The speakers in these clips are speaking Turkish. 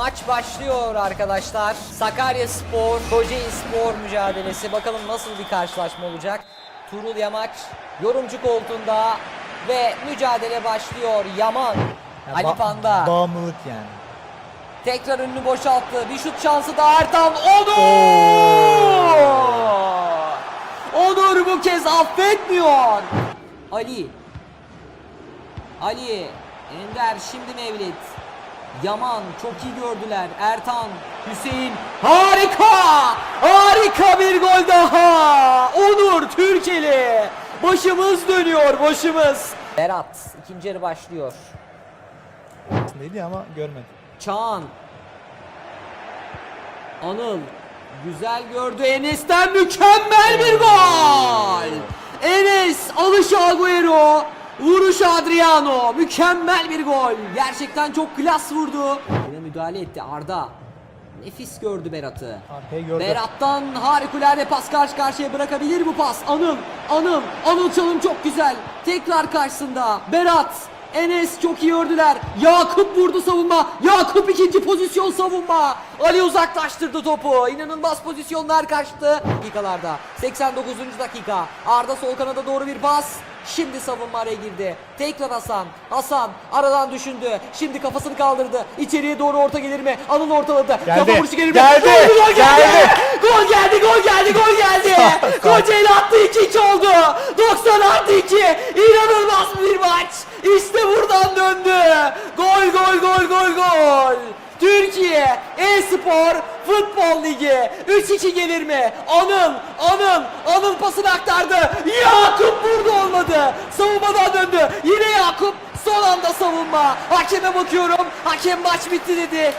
maç başlıyor arkadaşlar. Sakarya Spor, Kocaeli Spor mücadelesi. Bakalım nasıl bir karşılaşma olacak. Tuğrul Yamaç yorumcu koltuğunda ve mücadele başlıyor. Yaman, Ya Ali Panda. Bağımlılık yani. Tekrar önünü boşalttı. Bir şut şansı da Ertan. Onur! Onur bu kez affetmiyor. Ali. Ali. Ender şimdi Mevlit. Yaman çok iyi gördüler. Ertan, Hüseyin. Harika! Harika bir gol daha. Onur Türkeli. Başımız dönüyor başımız. Berat ikinci yarı başlıyor. Neydi ama görmedim. Çağan. Anıl. Güzel gördü Enes'ten mükemmel bir gol. Enes alış Agüero. Vuruş Adriano. Mükemmel bir gol. Gerçekten çok klas vurdu. Yine müdahale etti Arda. Nefis gördü Berat'ı. Berat'tan harikulade pas karşı karşıya bırakabilir bu pas. Anıl, Anıl, Anıl çalım çok güzel. Tekrar karşısında Berat, Enes çok iyi ördüler. Yakup vurdu savunma. Yakup ikinci pozisyon savunma. Ali uzaklaştırdı topu. İnanılmaz pozisyonlar kaçtı. Dakikalarda 89. dakika. Arda sol kanada doğru bir pas. Şimdi savunma araya girdi. Tekrar Hasan. Hasan aradan düşündü. Şimdi kafasını kaldırdı. İçeriye doğru orta gelir mi? Anıl ortaladı. Geldi. Kafa vuruşu gelir mi? Geldi. Gol, gol geldi. Geldi. Gol geldi, gol geldi, gol geldi. Kocaeli attı 2-2 oldu. 90 artı 2. İnanılmaz bir maç. İşte buradan döndü. Gol, gol, gol, gol, gol. Türkiye E-Spor Futbol Ligi 3-2 gelir mi? Anıl, Anıl, Anıl pasını aktardı. Yakup burada olmadı. Savunmadan döndü. Yine Yakup son anda savunma. Hakeme bakıyorum. Hakem maç bitti dedi.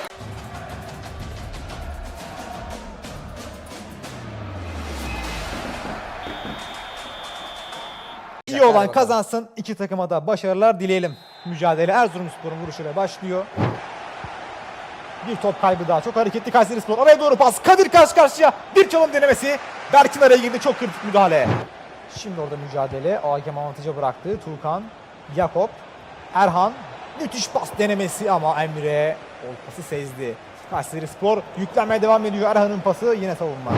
İyi olan kazansın. İki takıma da başarılar dileyelim. Mücadele Erzurumspor'un vuruşuyla başlıyor. Bir top kaybı daha. Çok hareketli Kayseri Spor. Oraya doğru pas. Kadir karşı karşıya. Bir çalım denemesi. Berkin araya girdi. Çok kritik müdahale. Şimdi orada mücadele. Hakem avantaja bıraktı. Tuğkan, Yakup, Erhan. Müthiş pas denemesi ama Emre o pası sezdi. Kayseri Spor yüklenmeye devam ediyor. Erhan'ın pası yine savunma.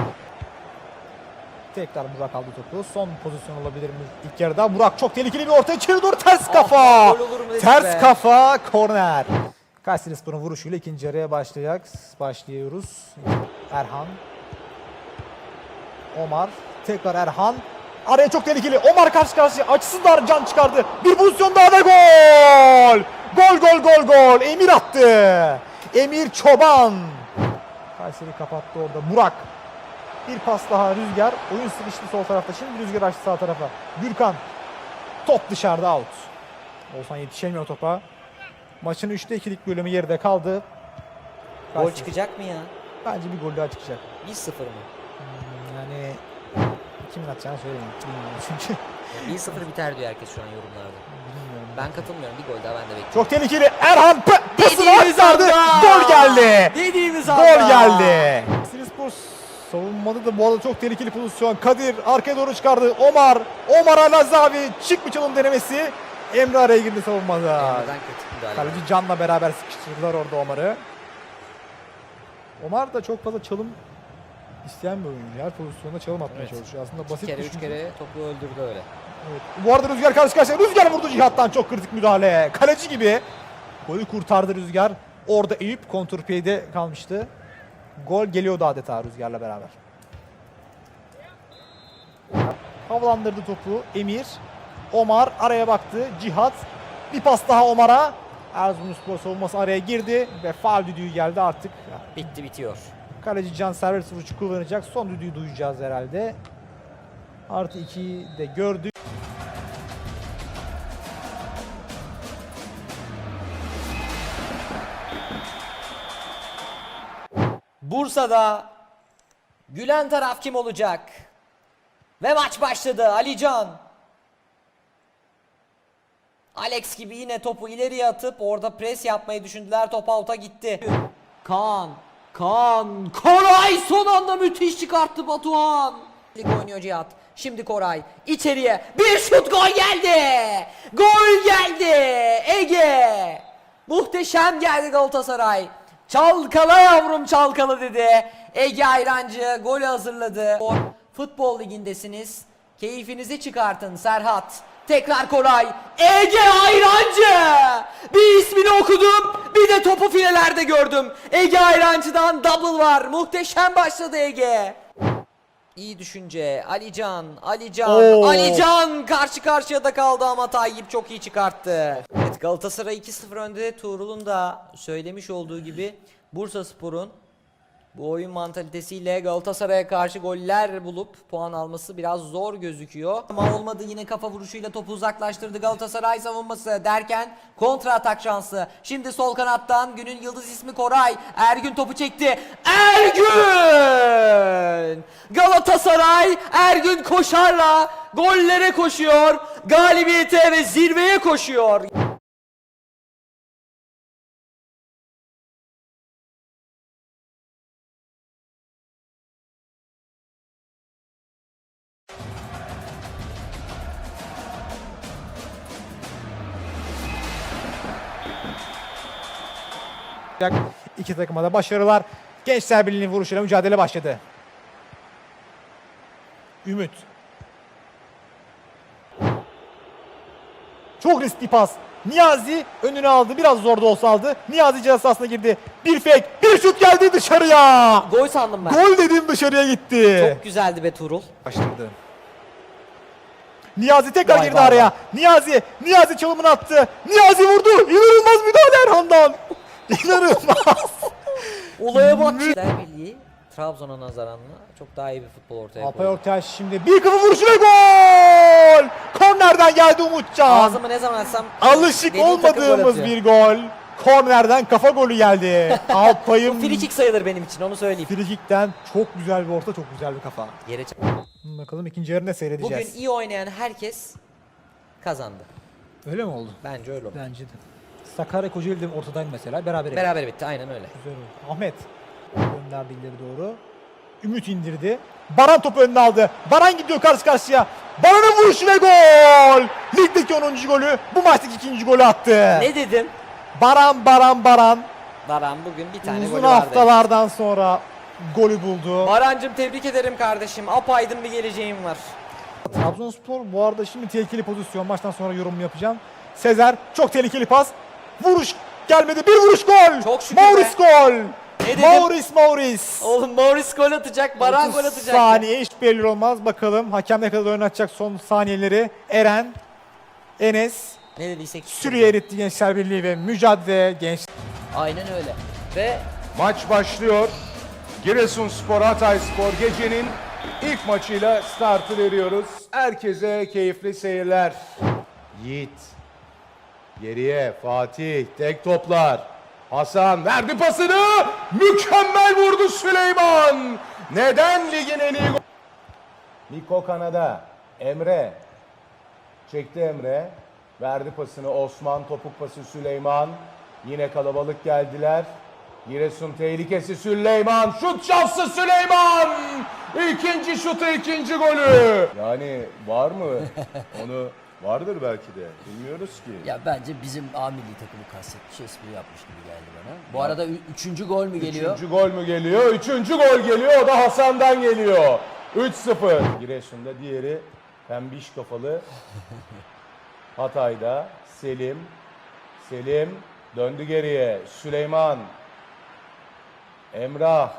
Tekrar Burak aldı topu. Son pozisyon olabilir mi ilk yarıda? Burak çok tehlikeli bir orta içeri doğru ters kafa. Ah, mu dedik ters be. kafa korner. Kayseri Spor'un vuruşuyla ikinci yarıya başlayacak. Başlıyoruz. Erhan. Omar. Tekrar Erhan. Araya çok tehlikeli. Omar karşı karşıya. Açısı dar can çıkardı. Bir pozisyon daha ve gol. Gol gol gol gol. Emir attı. Emir Çoban. Kayseri kapattı orada. Burak. Bir pas daha Rüzgar. Oyun sıkıştı sol tarafta. Şimdi Rüzgar açtı sağ tarafa. Gürkan. Top dışarıda out. Olsan yetişemiyor topa. Maçın 3'te 2'lik bölümü geride kaldı. Gol Kayseri- çıkacak mı ya? Bence bir gol daha çıkacak. 1-0 mı? Hmm, Yani kimin atacağını söyleyeyim. Bilmiyorum çünkü. 1-0 biter diyor herkes şu an yorumlarda. Bilmiyorum. Ben katılmıyorum. Bir gol daha ben de bekliyorum. Çok tehlikeli. Erhan pasını aktardı. Gol geldi. Dediğimiz anda. Gol geldi. Sirispor savunmada da bu arada çok tehlikeli pozisyon. Kadir arkaya doğru çıkardı. Omar. Omar Alazavi çık bir çalım denemesi. Emre araya girdi savunmada. Emre'den müdahale. Kaleci Can'la beraber sıkıştırdılar orada Omar'ı. Omar da çok fazla çalım isteyen bir oyuncu. Her pozisyonda çalım atmaya Evet. çalışıyor. Aslında basit kere üç düşünce- kere topu öldürdü öyle. Evet. Bu arada Rüzgar karşı karşıya. Rüzgar vurdu Cihat'tan çok kritik müdahale. Kaleci gibi. Golü kurtardı Rüzgar. Orada Eyüp kontrpiyede kalmıştı. Gol geliyordu adeta Rüzgar'la beraber. Havalandırdı topu Emir. Omar araya baktı. Cihat. Bir pas daha Omar'a. Erzurumspor savunması araya girdi ve faul düdüğü geldi artık. Bitti bitiyor. Kaleci Can serbest vuruşu kullanacak. Son düdüğü duyacağız herhalde. Artı 2'yi de gördük. Bursa'da gülen taraf kim olacak? Ve maç başladı. Alican. Alex gibi yine topu ileriye atıp orada pres yapmayı düşündüler. Top out'a gitti. Kaan. Kaan. Koray son anda müthiş çıkarttı Batuhan. Oynuyor Cihat. Şimdi Koray içeriye bir şut gol geldi. Gol geldi. Ege. Muhteşem geldi Galatasaray. Çalkala yavrum çalkala dedi. Ege Ayrancı golü hazırladı. Futbol ligindesiniz. Keyfinizi çıkartın Serhat. Tekrar Koray. Ege Ayrancı. Bir ismini okudum. Bir de topu filelerde gördüm. Ege Ayrancı'dan double var. Muhteşem başladı Ege. İyi düşünce. Alican, Alican, Oo. Alican karşı karşıya da kaldı ama Tayyip çok iyi çıkarttı. Evet Galatasaray 2-0 önde. Tuğrul'un da söylemiş olduğu gibi Bursa Spor'un bu oyun mantalitesiyle Galatasaray'a karşı goller bulup puan alması biraz zor gözüküyor. Ama olmadı yine kafa vuruşuyla topu uzaklaştırdı Galatasaray savunması derken kontra atak şansı. Şimdi sol kanattan günün yıldız ismi Koray. Ergün topu çekti. Ergün! Galatasaray Ergün koşarla gollere koşuyor. Galibiyete ve zirveye koşuyor. İki takıma da başarılar. Gençler Birliği'nin vuruşuyla mücadele başladı. Ümit. Çok riskli pas. Niyazi önünü aldı. Biraz zor da olsa aldı. Niyazi ceza sahasına girdi. Bir fake. Bir şut geldi dışarıya. Gol sandım ben. Gol dedim dışarıya gitti. Çok güzeldi be Tuğrul. Başladı. Niyazi tekrar Vay girdi vay araya. vay. Niyazi, Niyazi çalımını attı. Niyazi vurdu. İnanılmaz müdahale Erhan'dan. İnanılmaz. Olaya bak. Birliği Trabzon'a nazaranla çok daha iyi bir futbol ortaya Alpay koydu. Ortaç şimdi bir kafa vuruşuyla gol. Kornerden geldi Umutcan. Ağzımı ne zaman açsam Alışık dediğim takım gol olmadığımız atıyor. bir gol. Kornerden kafa golü geldi. Alpay'ın Free kick sayılır benim için onu söyleyeyim. frikikten çok güzel bir orta, çok güzel bir kafa. Yere çık- Bakalım ikinci yarı ne seyredeceğiz. Bugün iyi oynayan herkes kazandı. Öyle mi oldu? Bence öyle oldu. Bence de. Sakarya Kocaeli de ortadaydı mesela. Beraber Beraber bitti aynen öyle. Güzel oldu. Ahmet gönderdi ileri doğru. Ümit indirdi. Baran topu önüne aldı. Baran gidiyor karşı karşıya. Baran'ın vuruşu ve gol! Ligdeki 10. golü, bu maçtaki ikinci golü attı. Ne dedim? Baran, Baran, Baran. Baran bugün bir tane Uzun golü vardı. haftalardan sonra golü buldu. Barancım tebrik ederim kardeşim. Apaydın bir geleceğim var. Trabzonspor bu arada şimdi tehlikeli pozisyon. Maçtan sonra yorum yapacağım. Sezer çok tehlikeli pas. Vuruş gelmedi. Bir vuruş gol. Çok şükür Maurice gol. Ne dedim? Maurice Maurice. Oğlum Morris gol atacak, Baran 30 gol atacak. saniye hiç belli olmaz. Bakalım hakem ne kadar oynatacak son saniyeleri. Eren, Enes, Ne dediysek. Suriye eritti Gençler Birliği ve mücadele genç. Aynen öyle. Ve Maç başlıyor. Giresunspor Hatayspor gecenin ilk maçıyla startı veriyoruz. Herkese keyifli seyirler. Yiğit. Geriye Fatih tek toplar. Hasan verdi pasını. Mükemmel vurdu Süleyman. Neden ligin en iyi Niko Kanada. Emre. Çekti Emre. Verdi pasını Osman. Topuk pası Süleyman. Yine kalabalık geldiler. Giresun tehlikesi Süleyman. Şut şansı Süleyman. İkinci şutu ikinci golü. Yani var mı? Onu vardır belki de. Bilmiyoruz ki. Ya bence bizim A milli takımı kastetmiş espri yapmış gibi geldi bana. Bu arada ü- üçüncü gol mü geliyor? Üçüncü gol mü geliyor? Üçüncü gol geliyor. O da Hasan'dan geliyor. 3-0. Giresun'da diğeri pembiş kafalı. Hatay'da Selim. Selim döndü geriye. Süleyman. Emrah.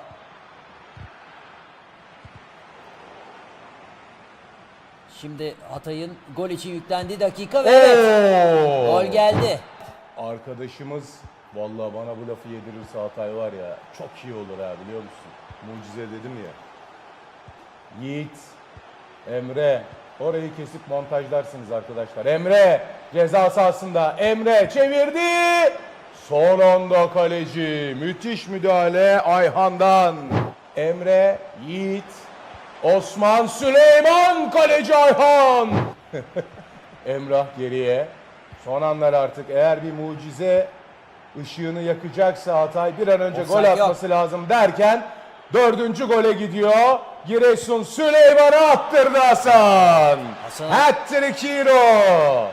Şimdi Hatay'ın gol için yüklendiği dakika ve evet gol geldi. Arkadaşımız vallahi bana bu lafı yedirirse Hatay var ya çok iyi olur ha biliyor musun? Mucize dedim ya. Yiğit, Emre orayı kesip montajlarsınız arkadaşlar. Emre ceza sahasında Emre çevirdi. Son anda kaleci müthiş müdahale Ayhan'dan. Emre, Yiğit, Osman Süleyman kaleci Ayhan. Emrah geriye. Son anlar artık eğer bir mucize ışığını yakacaksa Hatay bir an önce gol yok. atması lazım derken dördüncü gole gidiyor. Giresun Süleyman'a attırdı Hasan. Hasan- Hat-trick hero.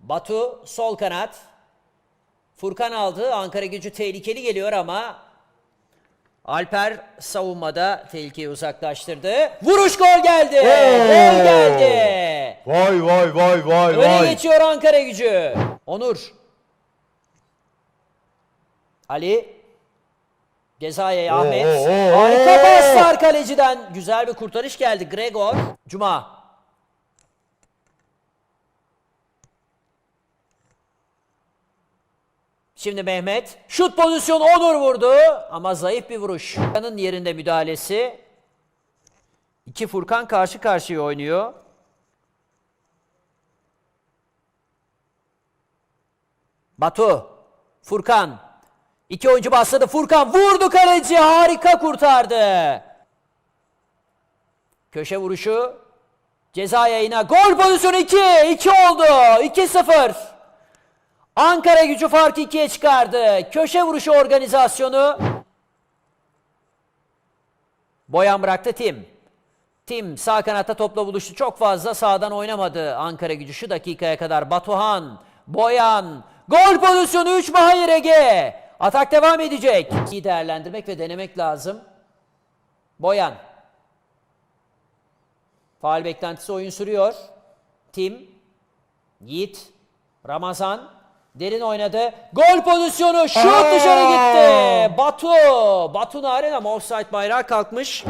Batu sol kanat. Furkan aldı. Ankara gücü tehlikeli geliyor ama Alper savunmada tehlikeyi uzaklaştırdı. Vuruş gol geldi. Gol geldi. Vay vay vay vay Öne vay. geçiyor Ankara gücü. Onur. Ali. Cezaya Ahmet. oo, oo, Harika oo. paslar kaleciden. Güzel bir kurtarış geldi. Gregor. Cuma. Şimdi Mehmet. Şut pozisyonu Onur vurdu. Ama zayıf bir vuruş. Furkan'ın yerinde müdahalesi. İki Furkan karşı karşıya oynuyor. Batu, Furkan. İki oyuncu bastırdı. Furkan vurdu kaleci. Harika kurtardı. Köşe vuruşu. Ceza yayına. Gol pozisyonu 2. 2 oldu. 2-0. Ankara gücü farkı 2'ye çıkardı. Köşe vuruşu organizasyonu. Boyan bıraktı Tim. Tim sağ kanatta topla buluştu. Çok fazla sağdan oynamadı Ankara gücü şu dakikaya kadar. Batuhan, Boyan, gol pozisyonu 3 mü? Hayır Ege. Atak devam edecek. İyi değerlendirmek ve denemek lazım. Boyan. Faal beklentisi oyun sürüyor. Tim, Yiğit, Ramazan, derin oynadı. Gol pozisyonu, şut Aa! dışarı gitti. Batu, Batu Narin ama offside bayrağı kalkmış.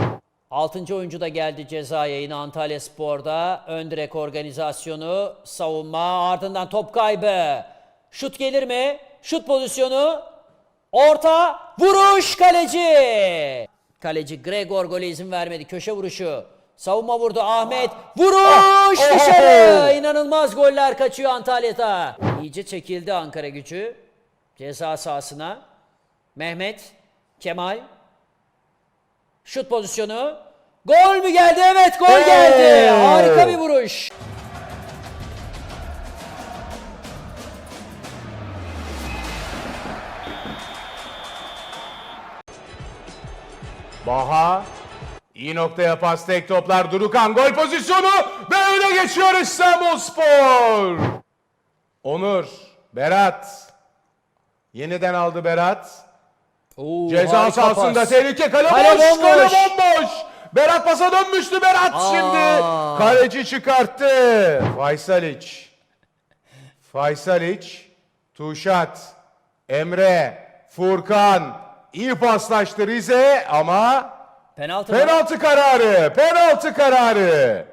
Altıncı oyuncu da geldi ceza yayını Antalya Spor'da. Ön direk organizasyonu, savunma, ardından top kaybı. Şut gelir mi? Şut pozisyonu. Orta, vuruş kaleci. Kaleci Gregor gole izin vermedi. Köşe vuruşu. Savunma vurdu Ahmet. Vuruş dışarı. İnanılmaz goller kaçıyor Antalya'da. İyice çekildi Ankara gücü. Ceza sahasına. Mehmet, Kemal, Şut pozisyonu. Gol mü geldi? Evet gol geldi. Harika bir vuruş. Baha. İyi noktaya pas tek toplar. Durukan gol pozisyonu ve öne geçiyor İstanbul Spor. Onur. Berat. Yeniden aldı Berat. Oo, Ceza harika sahasında pas. tehlike kale, Kale boş, bomboş. kale bomboş. Berat pasa dönmüştü Berat şimdi. Kaleci çıkarttı. Faysalic. Faysalic. Tuşat. Emre. Furkan. İyi paslaştı Rize ama Penaltı mı? penaltı kararı. Penaltı kararı.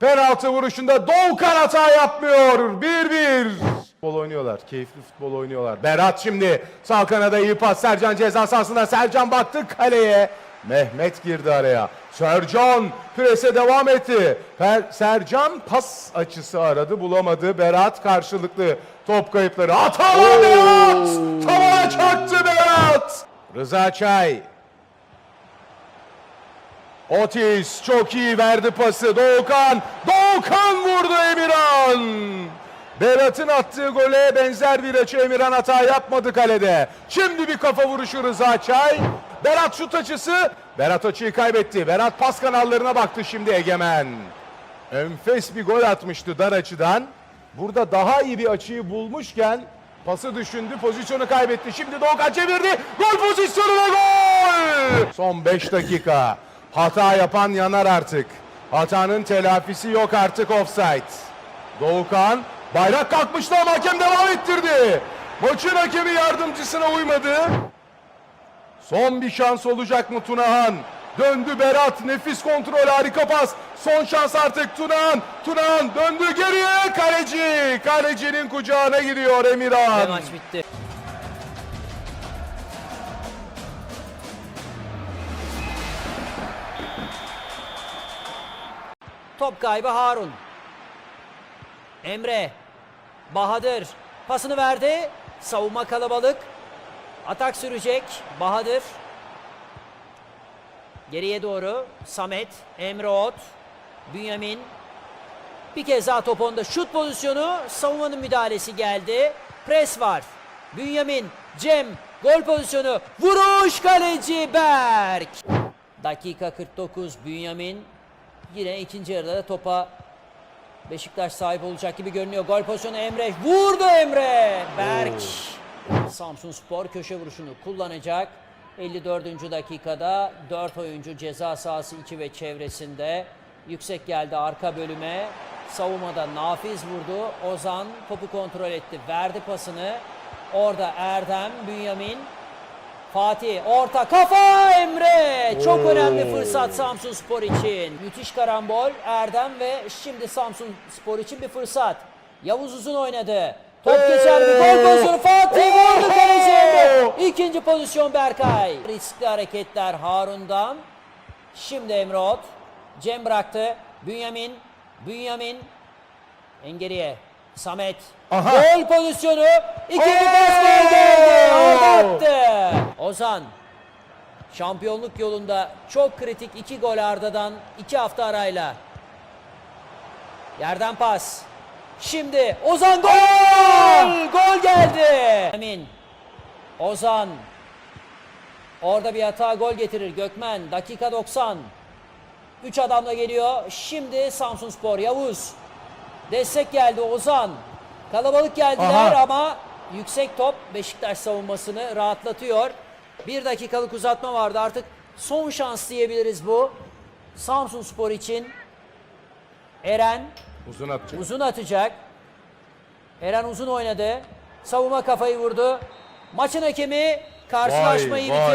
Penaltı vuruşunda Doğukan hata yapmıyor. 1-1. Futbol oynuyorlar. Keyifli futbol oynuyorlar. Berat şimdi sağ kanada iyi pas. Sercan ceza sahasında. Sercan baktı kaleye. Mehmet girdi araya. Sercan prese devam etti. Per- Sercan pas açısı aradı bulamadı. Berat karşılıklı top kayıpları. Hatalı Berat! Tavana çarptı Berat! Rıza Çay Otis çok iyi verdi pası. Doğukan. Doğukan vurdu Emirhan. Berat'ın attığı gole benzer bir açı Emirhan hata yapmadı kalede. Şimdi bir kafa vuruşu Rıza Çay. Berat şut açısı. Berat açıyı kaybetti. Berat pas kanallarına baktı şimdi Egemen. Enfes bir gol atmıştı dar açıdan. Burada daha iyi bir açıyı bulmuşken pası düşündü, pozisyonu kaybetti. Şimdi Doğukan çevirdi. Gol pozisyonu ve gol! Son 5 dakika. Hata yapan yanar artık. Hatanın telafisi yok artık offside. Doğukan bayrak kalkmıştı ama hakem devam ettirdi. Maçın hakemi yardımcısına uymadı. Son bir şans olacak mı Tunahan? Döndü Berat. Nefis kontrol harika pas. Son şans artık Tunahan. Tunahan döndü geriye. Kaleci. Kalecinin kucağına gidiyor Ve Emirhan. maç bitti. Top kaybı Harun. Emre. Bahadır. Pasını verdi. Savunma kalabalık. Atak sürecek. Bahadır. Geriye doğru. Samet. Emre Ot. Bünyamin. Bir kez daha top onda. Şut pozisyonu. Savunmanın müdahalesi geldi. Pres var. Bünyamin. Cem. Gol pozisyonu. Vuruş kaleci Berk. Dakika 49. Bünyamin. Yine ikinci yarıda da topa Beşiktaş sahip olacak gibi görünüyor. Gol pozisyonu Emre. Vurdu Emre. Berk. Samsun Spor köşe vuruşunu kullanacak. 54. dakikada 4 oyuncu ceza sahası içi ve çevresinde. Yüksek geldi arka bölüme. Savunmada Nafiz vurdu. Ozan topu kontrol etti. Verdi pasını. Orada Erdem, Bünyamin, Fatih orta kafa Emre. Çok önemli fırsat Samsun Spor için. Müthiş karambol Erdem ve şimdi Samsun Spor için bir fırsat. Yavuz Uzun oynadı. Top geçer bir gol pozisyonu Fatih vurdu kaleci Emre. İkinci pozisyon Berkay. Riskli hareketler Harun'dan. Şimdi Emre Ot. Cem bıraktı. Bünyamin. Bünyamin. Engeriye. Samet. Aha. Gol pozisyonu. İkinci pas gol geldi. Aldattı. Ozan. Şampiyonluk yolunda çok kritik iki gol Arda'dan iki hafta arayla. Yerden pas. Şimdi Ozan gol! Gol geldi. Emin. Ozan. Orada bir hata gol getirir Gökmen. Dakika 90. 3 adamla geliyor. Şimdi Samsun Spor Yavuz. Destek geldi Ozan. Kalabalık geldiler Aha. ama yüksek top Beşiktaş savunmasını rahatlatıyor. Bir dakikalık uzatma vardı artık son şans diyebiliriz bu. Samsun Spor için Eren Uzun atacak. uzun atacak. Eren uzun oynadı. Savunma kafayı vurdu. Maçın hakemi karşılaşmayı Vay, vay.